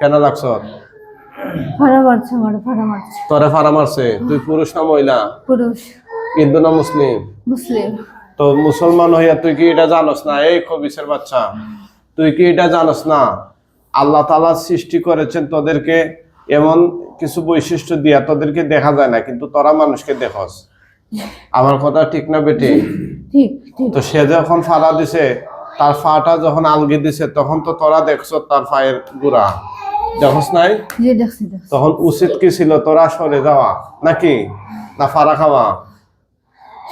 কেন লাগছ ফাড়া মারছে আমার ফাড়া মারছে। তোরে ফারা মারছে? তুই পুরুষ না মহিলা? পুরুষ। হিন্দু না মুসলিম? মুসলিম। তো মুসলমান হইয়া তুই কি এটা জানোস না? এই খবিসের বাচ্চা। তুই কি এটা জানোস না? আল্লাহ তালা সৃষ্টি করেছেন তোদেরকে এমন কিছু বৈশিষ্ট্য দিয়া তোদেরকে দেখা যায় না কিন্তু তোরা মানুষকে দেখস। আমার কথা ঠিক না বেটে? ঠিক ঠিক। তো সে যখন ফাড়া দিছে তার ফাটা যখন আলগে দিছে তখন তো তোরা দেখছ তার ফায়ের গুড়া। নাই? জি দেখছি দেখছি। তখন উচিত কি ছিল তোরা সরে যাওয়া? নাকি? না ফাড়া খাওয়া?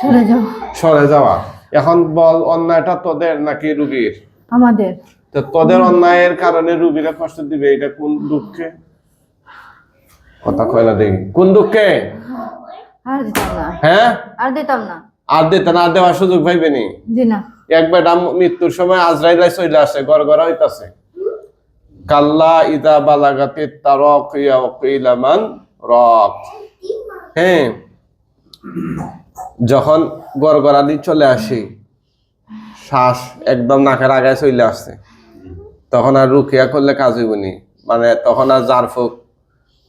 সরে যাও। সরে যাওয়া। এখন বল অন্যায়টা তোদের নাকি রুগীর? আমাদের। তো তোদের অন্যায়ের কারণে রুগীরা কষ্ট দিবে এটা কোন দুঃখে? কথা কয়লা দেখি। কোন দুঃখে? আর দিতাম না। হ্যাঁ? আর দিতাম না। আর দিতে না দেওয়ার সুযোগ পাইবেনি জি না। এক বেটা মৃত্যুর সময় আজরাইলাই চলে আসে গড় গড়া হইতাছে। কাল্লা ইদা বালাগাতে তারক রক। হ্যাঁ। যখন গড়গড়ানি চলে আসি শ্বাস একদম নাকের আগায় চলে আসছে তখন আর রুকিয়া করলে কাজ হইবনি মানে তখন আর জারফুক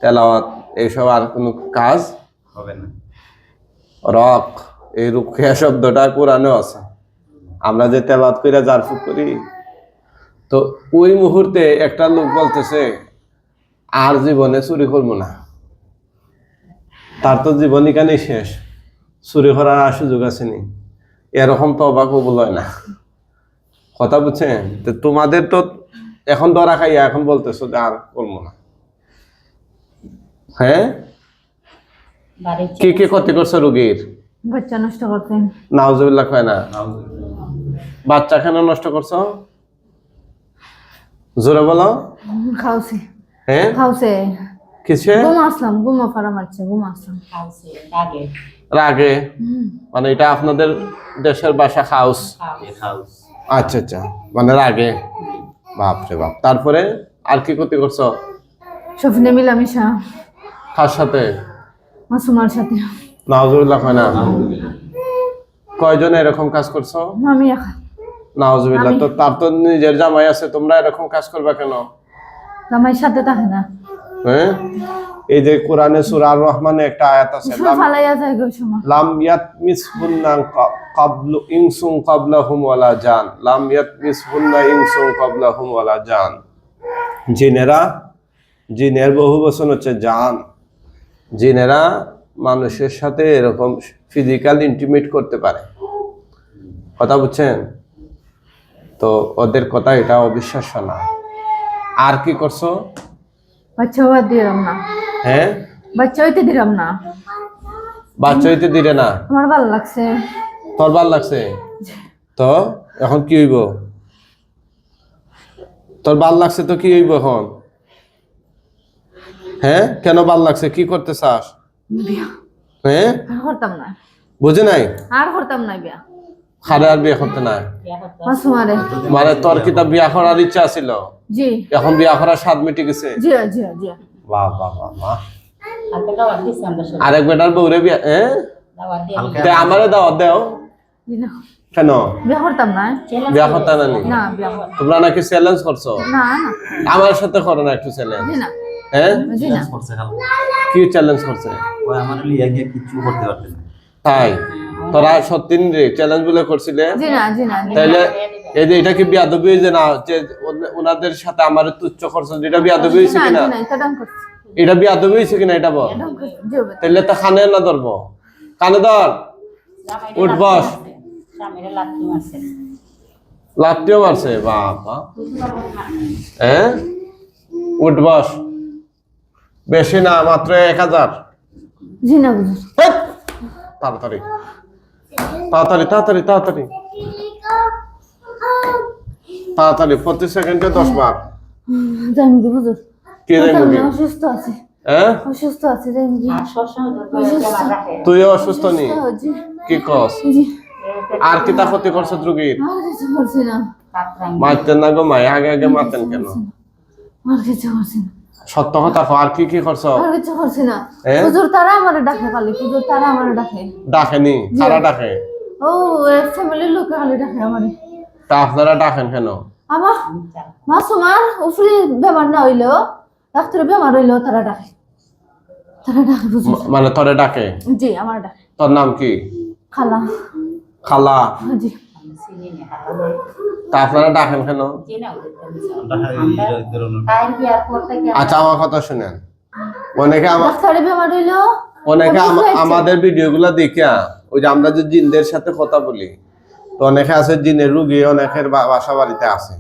তেলাওয়াত এইসব আর কোনো কাজ হবে না। রক এই রুকিয়া শব্দটা কোরআনেও আছে। আমরা যে তেলাত করে জারফুক করি তো ওই মুহূর্তে একটা লোক বলতেছে আর জীবনে চুরি করব না। তার তো জীবন এখানেই শেষ। চুরি করার আর সুযোগ আসেনি এরকম তো অবাক কবুল হয় না। কথা বুঝছেন? তো তোমাদের তো এখন ধরা খাইয়া এখন বলতেছো যে আর করব না। হ্যাঁ? কি কি ক্ষতি করছে রুগীর? বাচ্চা নষ্ট করতেন নাউজুবিল্লাহ কয় না? বাচ্চা কেন নষ্ট করছ? জোরে বলো। খাওছে হ্যাঁ? খাওছে কিসে? ঘুম আসলাম ঘুমা ফাড়া মারছে ঘুম আসলাম। খাওছে আগে রাগে? মানে এটা আপনাদের দেশের ভাষা হাউস হাউস আচ্ছা আচ্ছা। মানে রাগে? বাপরে বাপ। তারপরে আর কি ক্ষতি করছ? স্বপ্নে মিলামিশা। কার সাথে? মাসুমার সাথে। নাউজুবিল্লাহ কয় না? কয়জন এরকম কাজ করছ? আমি একা নাউজুবিল্লাহ তো তার তো নিজের জামাই আছে তোমরা এরকম কাজ করবা কেন? আমার সাথে থাকে না। হ্যাঁ? এই যে কোরআনে সূরা আর রহমানে একটা আয়াত আছে লাম ফালাইয়া যায় গো সময় লাম ইয়াতমিসহুন্না কা- কাবলু ইনসুন কাবলাহুম ওয়ালা জান। লাম ইনসুন কাবলাহুম ওয়ালা জান। জিনেরা জিনের বহু বচন হচ্ছে জান। জিনেরা মানুষের সাথে এরকম ফিজিক্যাল ইন্টিমেট করতে পারে। কথা বুঝছেন? তো ওদের কথা এটা অবিশ্বাস্য না। আর কি করছ? বাচ্চা দিলাম না। হ্যাঁ? বাচ্চা হইতে দিলাম না। বাচ্চা হইতে দিলে না? আমার ভালো লাগছে। তোর ভালো লাগছে? তো এখন কি হইব? তোর ভালো লাগছে তো কি হইব এখন? হ্যাঁ? কেন ভালো লাগছে? কি করতে চাস? হ্যাঁ? করতাম না। বুঝে নাই? আর করতাম না বিয়া। খারে আর বিয়ে করতে নাই? মাসুমারে মানে তোর কি তা বিয়া করার ইচ্ছা ছিল জি। এখন বিয়া করার স্বাদ মিটে গেছে? জি জি জি। বাহ বাহ বাহ বাহ দাওয়াত আরেক বেটার বউরে বিয়া হ্যাঁ দাওয়াত আমারে দাও দেও। জি কেন? বিয়া করতাম না। বিয়া করতে না না? তোমরা নাকি চ্যালেঞ্জ করছ? না না। আমার সাথে করো না একটু চ্যালেঞ্জ জি না। হ্যাঁ করছে কি চ্যালেঞ্জ করছে? ওই আমার লিয়া গিয়ে কিচ্ছু করতে পারতেন না। তাই? তোরা সত্যি রে চ্যালেঞ্জ বলে করছিলে? জি না জি না জি না। তাইলে এই যে এটা কি বিয়াদবি হয়েছে না? যে ওনাদের সাথে আমার তুচ্ছ খরচ যেটা বিয়াদবি হয়েছে কিনা? না, এটা। বিয়াদবি হয়েছে কিনা এটা বল? তাইলে তো কানে না ধরবো। কানে ধর। উঠ বস। লাথি মারছে। বাবা। হ্যাঁ উঠ বস। বেশি না মাত্র এক হাজার! তাড়াতাড়ি। তাড়াতাড়ি তাড়াতাড়ি তাড়াতাড়ি। তাড়াতাড়ি প্রতি সেকেন্ডে দশ বার। কে অসুস্থ আছে? হ্যাঁ অসুস্থ আছে যাই কি আর সবসময় তো করে রাখে তুইও অসুস্থ নি? কি কস? আর কি তা ক্ষতি করছ রুগীর? মারতেন না গো মাই আগে আগে মারতেন কেন? আর কিছু করছি না। সত্য কথা আর কি কি করছ? আর কিছু করছি না? হুজুর তারা আমারে ডাকে খালি হুজুর তারা আমারে ডাকে। ডাকেনি? কারা ডাকে? ও ফ্যামিলির লোক খালি ডাকে আমারে। তা আপনারা ডাকেন কেন? আমার মাসুমার উফরি বেমার না হইল ডাক্তার বেমার হইলেও তারা ডাকে। তারা ডাকে মা- মানে তোরে ডাকে? জি আমার ডাকে। তোর নাম কি? খালা। খালা। জি। আপনারা ডাকেন কেন? আচ্ছা আমার কথা শুনেন। অনেকে অনেকে। আমাদের ভিডিও গুলা দেখিয়া ওই যে আমরা যে জিনদের সাথে কথা বলি, তো অনেকে আছে জিনের রুগী, অনেকের বাসা বাড়িতে আছে।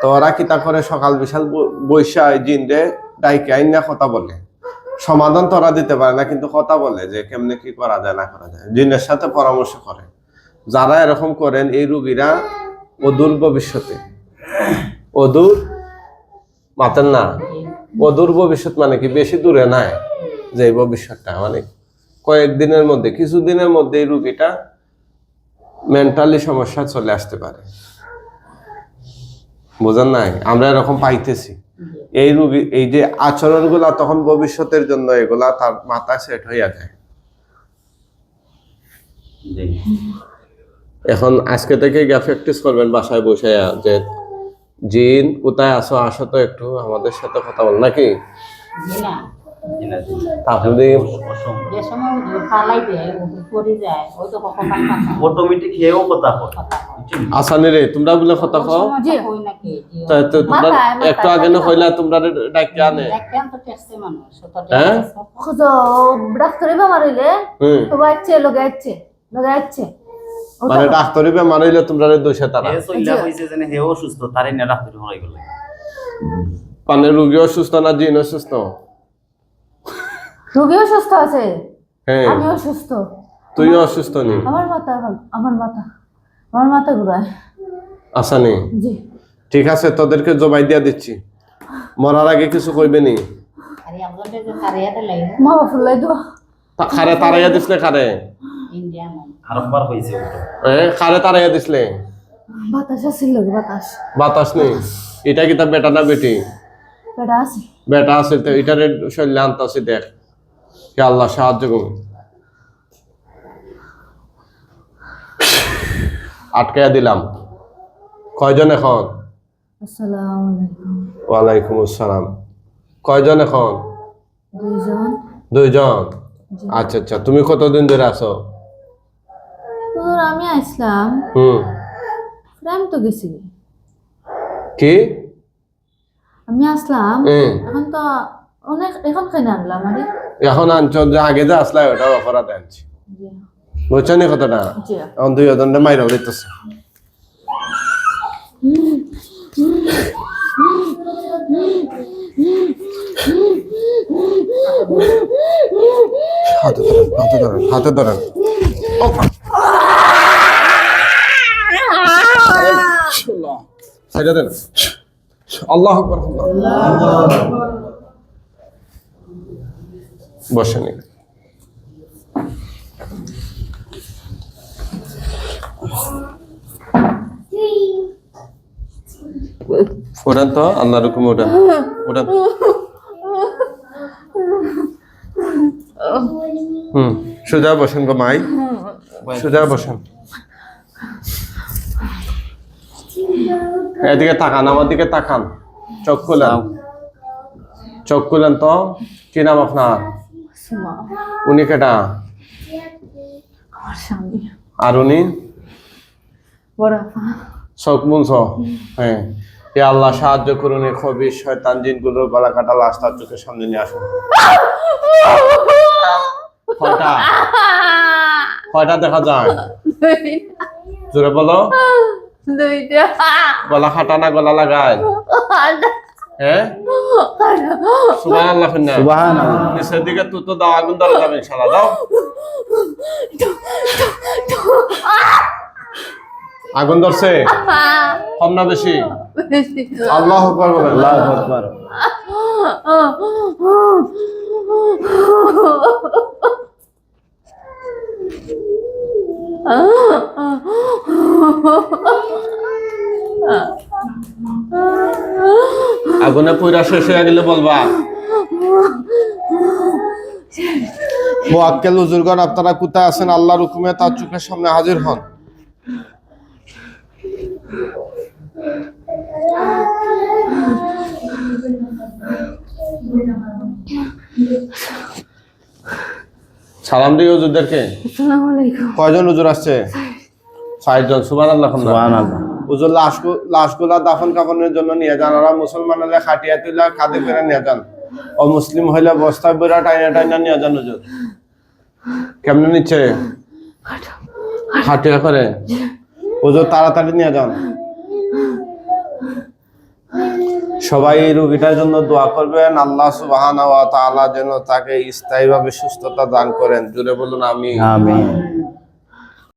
তো ওরা কিতা করে সকাল বিশাল বৈশা জিনরে ডাইকে আইনা কথা বলে। সমাধান তো ওরা দিতে পারে না, কিন্তু কথা বলে যে কেমনে কি করা যায়, না করা যায়। জিনের সাথে পরামর্শ করে। যারা এরকম করেন, এই রুগীরা অদূর ভবিষ্যতে। অদূর মাতেন না। অদূর ভবিষ্যৎ মানে কি? বেশি দূরে নাই যে ভবিষ্যৎটা। মানে কয়েকদিনের মধ্যে, কিছুদিনের মধ্যে এই রুগীটা মেন্টালি সমস্যা চলে আসতে পারে। বোঝার নাই? আমরা এরকম পাইতেছি। এই রুগী, এই যে আচরণগুলা তখন ভবিষ্যতের জন্য এগুলা তার মাথা সেট হইয়া যায়। এখন আজকে থেকে গিয়ে প্র্যাকটিস করবেন বাসায় বসে যে জিন কোথায় আসো আসো তো একটু আমাদের সাথে কথা বল নাকি? আসানি রে তোমরা বলে কথা তোমরা একটু আগে না হইলা তোমরা ডাকি আনে। হ্যাঁ? মানে ডাক্তারি বেমার হইলে তোমরা দোষে তারা। চইলা কইছে যে হেও অসুস্থ তারে না ডাক্তার হরাই গেল। মানে রুগী অসুস্থ না জিন অসুস্থ? রোগীও সুস্থ আছে। হ্যাঁ আমিও সুস্থ তুই অসুস্থ নি? আমার মাথা আমার মাথা। আমার মাথা ঘুরায়। আসানি জি। ঠিক আছে তোদেরকে জবাই দিয়া দিচ্ছি। মরার আগে কিছু কইবে নি? আরে আমাদের যে কারিয়াতে লাগে মা ফুলাই দো তা খারে তারাইয়া দিসলে খারে। ইন্ডিয়ান আরেকবার হইছে এ খারে তারাইয়া দিসলে বাতাস আছে বাতাস। বাতাস নেই? এটা কি বেটা না বেটি? আছে। বেটা আছে তো এটারে শৈলে আনতাছি দেখ। আল্লাহ সাহায্য করুন। আটকাইয়া দিলাম। কয়জন এখন? ওয়ালাইকুম আসসালাম। কয়জন এখন? দুইজন। দুইজন? আচ্ছা আচ্ছা। তুমি কতদিন ধরে আছো? তোর আমি আসলাম। হুম। প্রেম তো গেছি কি? আমি আসলাম। এখন তো অনেক এখন কেন আনলাম আরে? এখন আনছ যে আগে যে আসলাই ওটা অপরাধ আনছি। বুঝছ নি কথাটা? জি। এখন দুই জনটা মাইরাও দিতেছে। হাতে ধরেন হাতে ধরেন হাতে ধরেন। সাইডে দেন আল্লাহ বসেন। ওঠান তো আল্লাহ রকম ওঠান ওঠান হুম, সোজা বসেন গো মাই। সোজা বসেন। এদিকে তাকান আমার দিকে তাকান। চোখ খুলেন। চোখ খুলেন তো। কি নাম আপনার? উনি কেটা আর উনি? বড় চোখ মুলছ? হ্যাঁ। এ আল্লাহ সাহায্য করুন এই খবি শয়তান জিনগুলোর গলা কাটা লাশ তার চোখের সামনে নিয়ে আসুন। কয়টা? কয়টা দেখা যায়? জোরে বলো। দুইটা। গলা খাটা না গলা লাগায়? হ্যাঁ? সুবাহ আল্লাহ ফিন্না। সুবহানাল্লাহ। নিচের দিকে তুই তো দাও আগুন ধরে যাবে ইনশাল্লাহ দাও। আগুন ধরছে? কম না বেশি? আল্লাহ আকবার বলেন। আল্লাহু আকবার। আগুনে পুরা শেষ হয়ে গেলে বলবা। মোয়াক্কেল হুজুরগণ আপনারা কোথায় আছেন? আল্লাহর হুকুমে তার চোখের সামনে হাজির হন। সালাম দিই হুজুরদেরকে। কয়জন হুজুর আসছে? ষাটজন সুবান আল্লাহ হুজুর লাশগুলা দাফন কাফনের জন্য নিয়ে যান আর মুসলমান হলে খাটিয়া তুলা কাঁধে করে নিয়ে যান। ও মুসলিম হইলে বস্তায় বেড়া টাইনা টাইনা নিয়ে যান হুজুর। কেমনে নিচ্ছে? খাটিয়া করে? হুজুর তাড়াতাড়ি নিয়ে যান। সবাই এই রোগীটার জন্য দোয়া করবেন আল্লাহ তাআলা যেন তাকে স্থায়ীভাবে সুস্থতা দান করেন। জুড়ে বলুন আমি আমিন।